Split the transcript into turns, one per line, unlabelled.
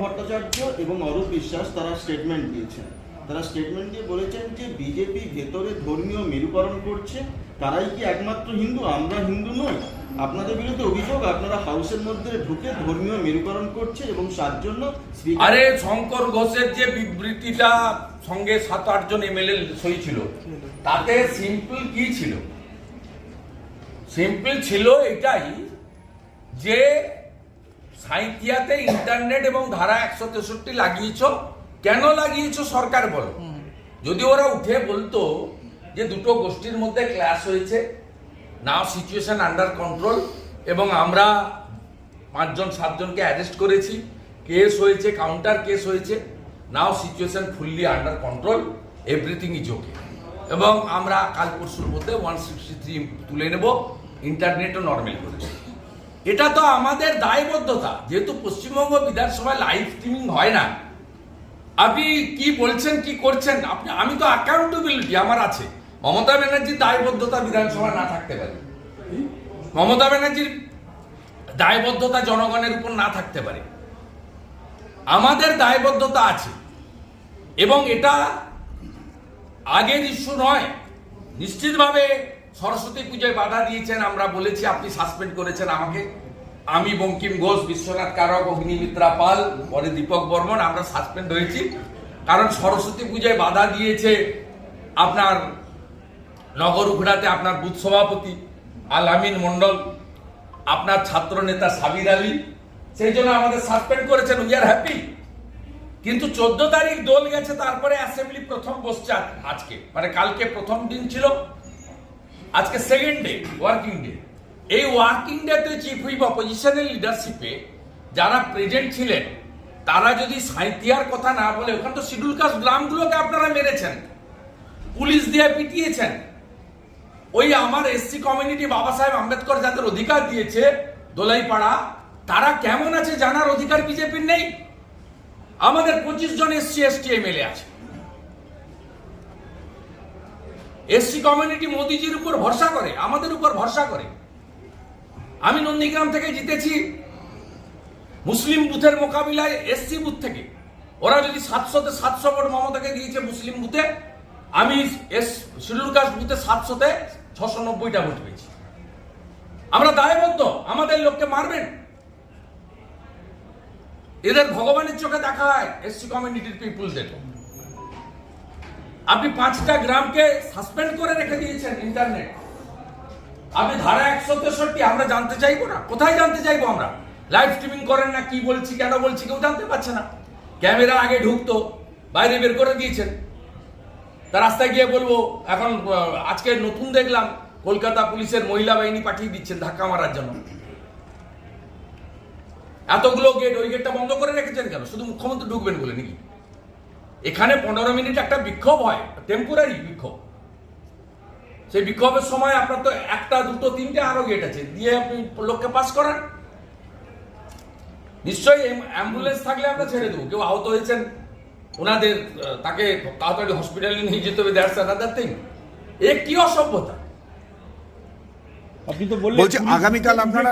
ভট্টাচার্য এবং অরূপ বিশ্বাস তারা স্টেটমেন্ট দিয়েছেন। তারা স্টেটমেন্ট দিয়ে বলেছেন যে বিজেপি ভেতরে ধর্মীয় মেরুকরণ করছে। তারাই কি একমাত্র হিন্দু? আমরা হিন্দু নই। আপনাদের বিরুদ্ধে অভিযোগ, আপনারা হাউসের মধ্যে ঢুকে ধর্মীয় মেরুকরণ করছে এবং তার জন্য
আরে শঙ্কর ঘোষের যে বিবৃতিটা সঙ্গে সাত আটজন এমএলএ সই ছিল তাতে সিম্পল কি ছিল? সিম্পল ছিল এটাই যে সাঁইতিয়াতে ইন্টারনেট এবং ধারা একশো তেষট্টি লাগিয়েছ? কেন লাগিয়েছ সরকার বলো? যদি ওরা উঠে বলতো যে দুটো গোষ্ঠীর মধ্যে ক্লাস হয়েছে নাও সিচুয়েশন আন্ডার কন্ট্রোল এবং আমরা পাঁচজন সাতজনকে অ্যারেস্ট করেছি কেস হয়েছে কাউন্টার কেস হয়েছে now situation fully under control everything is okay এবং আমরা কাল পরশুর মধ্যে ওয়ান সিক্সটি থ্রি তুলে নেব ইন্টারনেটও নর্মাল করে দেব। এটা তো আমাদের দায়বদ্ধতা, যেহেতু পশ্চিমবঙ্গ বিধানসভায় লাইভ স্ট্রিমিং হয় না। আপনি কি বলছেন, কি করছেন? আপনি, আমি তো অ্যাকাউন্টেবিলিটি আমার আছে। মমতা ব্যানার্জির দায়বদ্ধতা বিধানসভা না থাকতে পারে। মমতা ব্যানার্জির দায়বদ্ধতা জনগণের উপর না থাকতে পারে। আমাদের দায়বদ্ধতা আছে। এবং এটা আগের ইস্যু নয়। নিশ্চিতভাবে সরস্বতী পুজোয় বাধা দিয়েছেন, আমরা বলেছি আপনি সাসপেন্ড করেছেন আমাকে। আমি বঙ্কিম ঘোষ, বিশ্বনাথ কারক, অগ্নিমিত্রা পাল, পরে দীপক বর্মন, আমরা সাসপেন্ড হয়েছি। কারণ সরস্বতী পুজোয় বাধা দিয়েছে আপনার নগর উখড়াতে আপনার বুথ সভাপতি আল আমিন মন্ডল আপনার ছাত্র নেতা সাবির আলী। সেই জন্য আমাদের সাসপেন্ড করেছেন উই আর হ্যাপি কিন্তু চোদ্দ তারিখ দোল গেছে, তারপরে অ্যাসেম্বলি প্রথম বসছে আজকে। মানে কালকে প্রথম দিন ছিল। আজকে সেকেন্ড ডে ওয়ার্কিং ডে এই ওয়ার্কিং ডেতে চিফ হুইপ অপোজিশনের লিডারশিপে যারা প্রেজেন্ট ছিলেন, তারা যদি সাঁইতিয়ার কথা না বলে, ওখানে তো শিডিউল কাস্ট গ্রামগুলোকে আপনারা মেরেছেন, পুলিশ দিয়ে পিটিয়েছেন। ওই আমার এসসি কমিউনিটি বাবা সাহেব আম্বেদকর যাদের অধিকার দিয়েছে দোলাইপাড়া, তারা কেমন আছে জানার অধিকার বিজেপির নেই? আমাদের পঁচিশ জন এসসি এসটি এমএলএ আছে। এসসি কমিউনিটি মোদিজির উপর ভরসা করে, আমাদের উপর ভরসা করে। আমি নন্দীগ্রাম থেকে জিতেছি, মুসলিম বুথের মোকাবিলায় এসসি বুথ থেকে। ওরা যদি সাতশোতে সাতশো ভোট মমতাকে দিয়েছে মুসলিম বুথে, আমি এস শিডিউল কাস্ট বুথে সাতশোতে ছশো নব্বইটা ভোট পেয়েছি। আমরা দায়বদ্ধ, আমাদের লোককে মারবেন। এদের ভগবানের চোখে দেখা হয়, এসসি কমিউনিটির পিপুলদের। আপনি পাঁচটা গ্রামকে সাসপেন্ড করে রেখে দিয়েছেন ইন্টারনেট। আপনি ধারা একশো তেষট্টি, আমরা জানতে চাইব না। কোথায় জানতে চাইব আমরা? লাইভ স্ট্রিমিং করেন না, কি বলছি, কেন বলছি, কেউ জানতে পারছে না। ক্যামেরা আগে ঢুকতো, বাইরে বের করে দিয়েছেন। তা রাস্তায় গিয়ে বলব, এখন আজকে নতুন দেখলাম, কলকাতা পুলিশের মহিলা বাহিনী পাঠিয়ে দিচ্ছেন ধাক্কা মারার জন্য। এতগুলো গেট ওই গেটটা বন্ধ করে রেখেছেন কেন? শুধু মুখ্যমন্ত্রী ঢুকবেন বলে নাকি? এখানে পনেরো মিনিট একটা বিক্ষোভ হয় টেম্পোরারি বিক্ষোভ। সেই বিক্ষোভের সময় আপনার তো একটা দুটো তিনটে আরও গেট আছে দিয়ে আপনি লোককে পাস করান। নিশ্চয়ই অ্যাম্বুলেন্স থাকলে আমরা ছেড়ে দেবো কেউ আহত হয়েছেন ওনাদের তাকে তাড়াতাড়ি হসপিটালে নিয়ে যেতে হবে দ্যাটস আনাদার থিং এ কি অসভ্যতা?
আপনি তো বললেন
বলছি আগামীকাল আপনারা